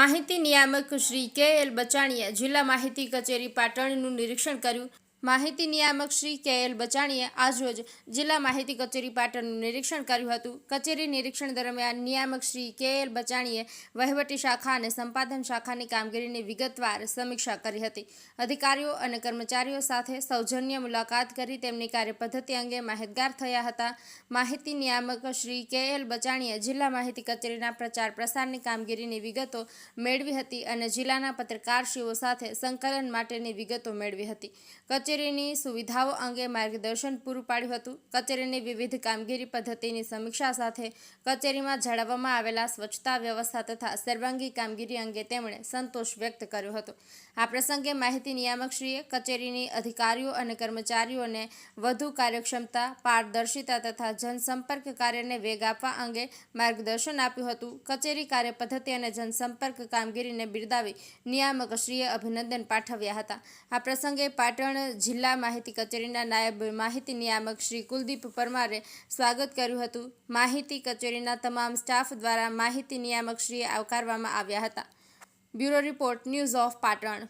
માહિતી નિયામક શ્રી કે એલ બચાણીએ જિલ્લા માહિતી કચેરી પાટણનું નિરીક્ષણ કર્યું. માહિતી નિયામક શ્રી કે એલ બચાણીએ આજરોજ જિલ્લા માહિતી કચેરી પાટણનું નિરીક્ષણ કર્યું હતું. કચેરી નિરીક્ષણ દરમિયાન નિયામક શ્રી કે એલ બચાણીએ વહીવટી શાખા અને સંપાદન શાખાની કામગીરીની વિગતવાર સમીક્ષા કરી હતી. અધિકારીઓ અને કર્મચારીઓ સાથે સૌજન્ય મુલાકાત કરી તેમની કાર્યપદ્ધતિ અંગે માહિતગાર થયા હતા. માહિતી નિયામક શ્રી કે એલ બચાણીએ જિલ્લા માહિતી કચેરીના પ્રચાર પ્રસારની કામગીરીની વિગતો મેળવી હતી અને જિલ્લાના પત્રકારશ્રીઓ સાથે સંકલન માટેની વિગતો મેળવી હતી. કચેરીની સુવિધાઓ અંગે માર્ગદર્શન પૂરું પાડ્યું હતું. કચેરીની વિવિધ કામગીરી પદ્ધતિની સમીક્ષા સાથે કચેરીમાં જાળવવામાં આવેલા સ્વચ્છતા વ્યવસ્થા તથા સર્વાંગી કામગીરી અંગે તેમણે સંતોષ વ્યક્ત કર્યો હતો. આ પ્રસંગે માહિતી નિયામકશ્રીએ કચેરીની અધિકારીઓ અને કર્મચારીઓને વધુ કાર્યક્ષમતા, પારદર્શિતા તથા જનસંપર્ક કાર્યને વેગ આપવા અંગે માર્ગદર્શન આપ્યું હતું. કચેરી કાર્યપદ્ધતિ અને જનસંપર્ક કામગીરીને બિરદાવી નિયામકશ્રીએ અભિનંદન પાઠવ્યા હતા. આ પ્રસંગે પાટણ જિલ્લા માહિતી કચેરીના નાયબ માહિતી નિયામક શ્રી કુલદીપ પરમારે સ્વાગત કર્યું હતું. માહિતી કચેરીના તમામ સ્ટાફ દ્વારા માહિતી નિયામકશ્રીએ આવકારવામાં આવ્યા હતા. Bureau report, news of Patan.